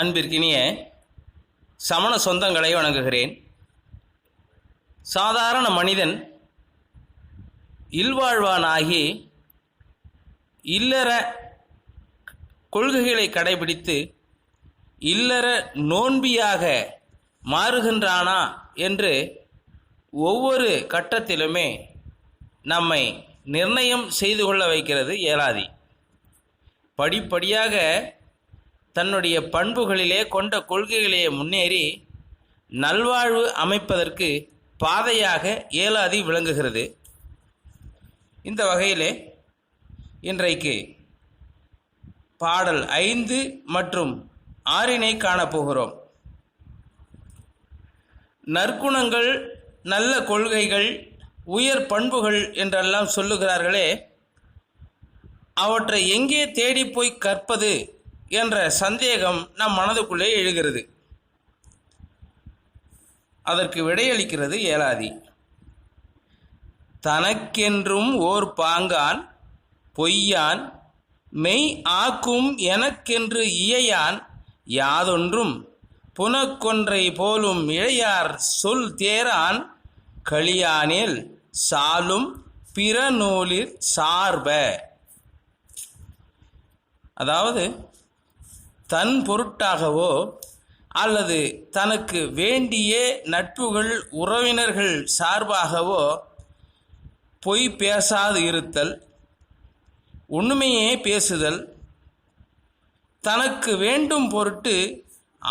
அன்பிற்கினிய சமண சொந்தங்களை வணங்குகிறேன். சாதாரண மனிதன் இல்வாழ்வானாகி இல்லற கொள்கைகளை கடைபிடித்து இல்லற நோன்பியாக மாறுகின்றானா என்று ஒவ்வொரு கட்டத்திலுமே நம்மை நிர்ணயம் செய்து கொள்ள வைக்கிறது ஏலாதி. படிப்படியாக தன்னுடைய பண்புகளிலே கொண்ட கொள்கைகளிலே முன்னேறி நல்வாழ்வு அமைப்பதற்கு பாதையாக ஏலாதி விளங்குகிறது. இந்த வகையிலே இன்றைக்கு பாடல் ஐந்து மற்றும் ஆறினை காணப்போகிறோம். நற்குணங்கள் நல்ல கொள்கைகள் உயர் பண்புகள் என்றெல்லாம் சொல்லுகிறார்களே. அவற்றை எங்கே தேடி போய் கற்பது என்ற சந்தேகம் நம் மனதுக்குள்ளே எழுகிறது. அதற்கு விடையளிக்கிறது ஏலாதி. தனக்கென்றும் ஓர் பாங்கான் பொய்யான் மெய் ஆக்கும் எனக்கென்று இயையான் யாதொன்றும் புனக்கொன்றை போலும் இழையார் சொல் தேரான் களியானில் சாலும் பிற நூலில் சார்ப. அதாவது தன் பொருட்டாகவோ அல்லது தனக்கு வேண்டிய நட்புகள் உறவினர்கள் சார்பாகவோ பொய் பேசாது இருத்தல் உண்மையே பேசுதல் தனக்கு வேண்டும் பொருட்டு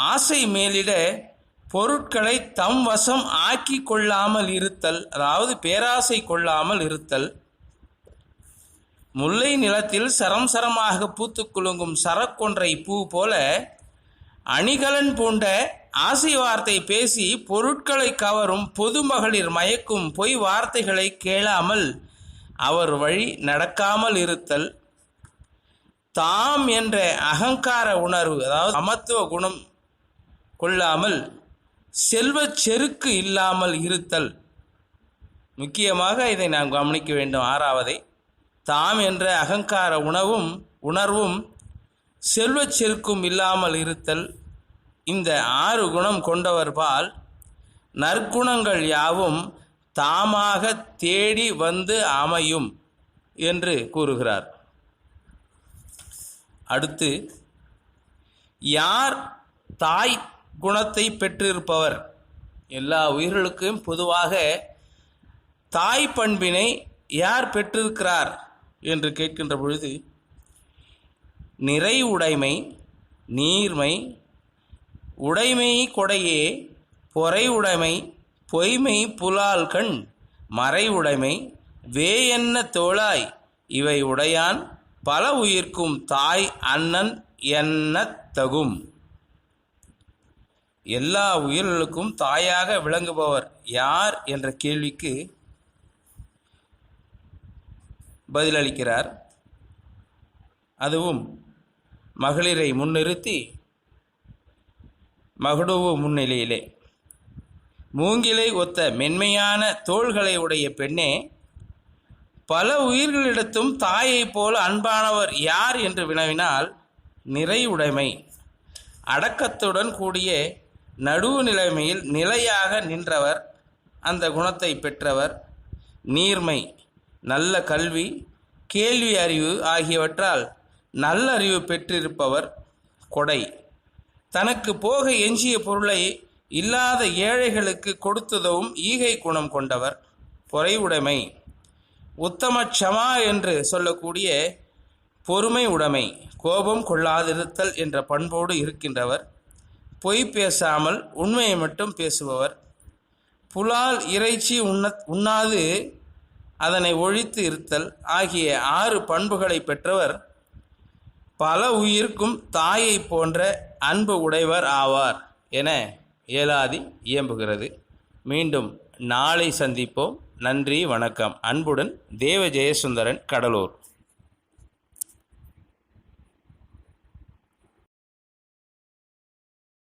ஆசை மேலிட பொருட்களை தம் வசம் ஆக்கி கொள்ளாமல் இருத்தல் அதாவது பேராசை கொள்ளாமல் இருத்தல். முல்லை நிலத்தில் சரம் சரமாக பூத்து குலுங்கும் சரக்கொன்றை பூ போல அணிகலன் பூண்ட ஆசை வார்த்தை பேசி பொருட்களை கவரும் பொதுமகளிர் மயக்கும் பொய் வார்த்தைகளை கேளாமல் அவர் வழி நடக்காமல் இருத்தல். தாம் என்ற அகங்கார உணர்வு அதாவது சமத்துவ குணம் கொள்ளாமல் செல்வச் செருக்கு இல்லாமல் இருத்தல். முக்கியமாக இதை நாம் கவனிக்க வேண்டும். ஆறாவதை தாம் என்ற அகங்கார உணவும் உணர்வும் செல்வச் செருக்கும் இல்லாமல் இருத்தல். இந்த ஆறு குணம் கொண்டவர்பால் நற்குணங்கள் யாவும் தாமாக தேடி வந்து அமையும் என்று கூறுகிறார். அடுத்து யார் தாய் குணத்தை பெற்றிருப்பவர்? எல்லா உயிர்களுக்கும் பொதுவாக தாய் பண்பினை யார் பெற்றிருக்கிறார்? என்று கேட்கின்ற பொழுது நிறை உடைமை நீர்மை உடைமை கொடையே பொறை உடைமை பொய்மை புலால் கண் மறை உடைமை வே என்ன தோளாய் இவை உடையான் பல உயிர்க்கும் தாய் அண்ணன் என்ன தகும். எல்லா உயிர்களுக்கும் தாயாக விளங்குபவர் யார்? என்ற கேள்விக்கு பதிலளிக்கிறார். அதுவும் மகளிரை முன்னிறுத்தி மகடுவு முன்னிலையிலே. மூங்கிலை ஒத்த மென்மையான தோள்களை உடைய பெண்ணே பல உயிர்களிடத்தும் தாயைப் போல அன்பானவர் யார் என்று வினவினால் நிறை உடைமை அடக்கத்துடன் கூடிய நடுவு நிலைமையில் நிலையாக நின்றவர் அந்த குணத்தை பெற்றவர் நீர்மை. நல்ல கல்வி கேள்வி அறிவு ஆகியவற்றால் நல்லறிவு பெற்றிருப்பவர் கொடை. தனக்கு போக எஞ்சிய பொருளை இல்லாத ஏழைகளுக்கு கொடுத்ததும் ஈகை குணம் கொண்டவர் பொறைவுடைமை உத்தம க்ஷமா என்று சொல்லக்கூடிய பொறுமை உடைமை கோபம் கொள்ளாதிருத்தல் என்ற பண்போடு இருக்கின்றவர். பொய் பேசாமல் உண்மையை மட்டும் பேசுபவர். புலால் இறைச்சி உண்ண உண்ணாது அதனை ஒழித்து இருத்தல் ஆகிய ஆறு பண்புகளை பெற்றவர் பல உயிர்க்கும் தாயை போன்ற அன்பு உடையவர் ஆவார் என ஏலாதி இயம்புகிறது. மீண்டும் நாளை சந்திப்போம். நன்றி வணக்கம். அன்புடன் தேவ ஜெயசுந்தரன் கடலூர்.